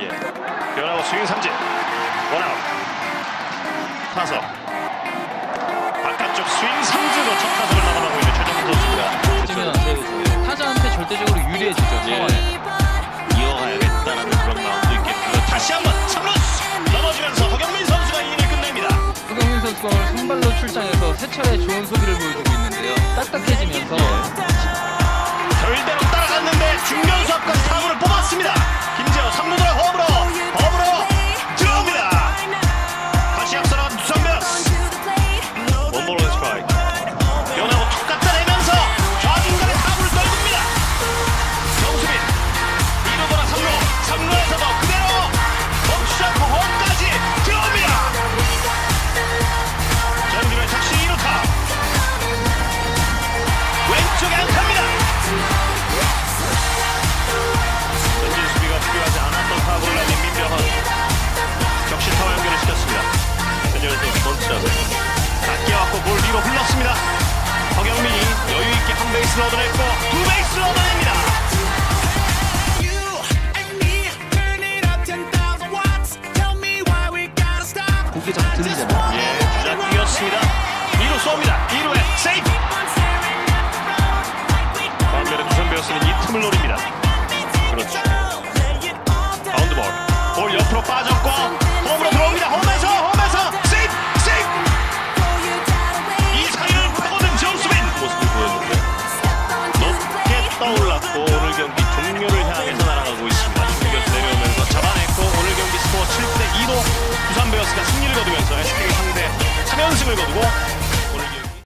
예. 변하고 스윙 삼진. 원아웃. 타석. 바깥쪽 스윙 삼진으로 첫 타석을 나가고 있는 최정훈 선수입니다. 안. 타자한테 절대적으로 유리해지죠. 예. 상황에. 이어가야겠다라는 그런 마음도 있겠고요. 다시 한번 3루수 넘어지면서 허경민 선수가 이닝을 끝냅니다. 허경민 선수가 선발로 출장해서 세 차례 좋은 소비를 보여주고 있는데요. 딱딱해지면서 흘렀습니다. 허경민이 여유있게 한 베이스를 얻어냈고 두 베이스를 얻어냅니다. You and me, turn it up 10,000 watts. Tell me why we gotta stop. 고개 자꾸 들리잖아요. 예, 주자 뛰었습니다. 2루 쏩니다. 2루에 세이프. 반면에 두산 베어스는 이 틈을 노립니다. 그렇죠. 바운드 볼. 볼 옆으로 빠졌고 홈으로 들어옵니다. 홈에서 홈에서 오늘 경기 종료를 향해서 날아가고 있습니다. 중교수 내려오면서 잡아냈고 오늘 경기 스코어 7대 2로 두산 베어스가 승리를 거두면서 SK 상대 3연승을 거두고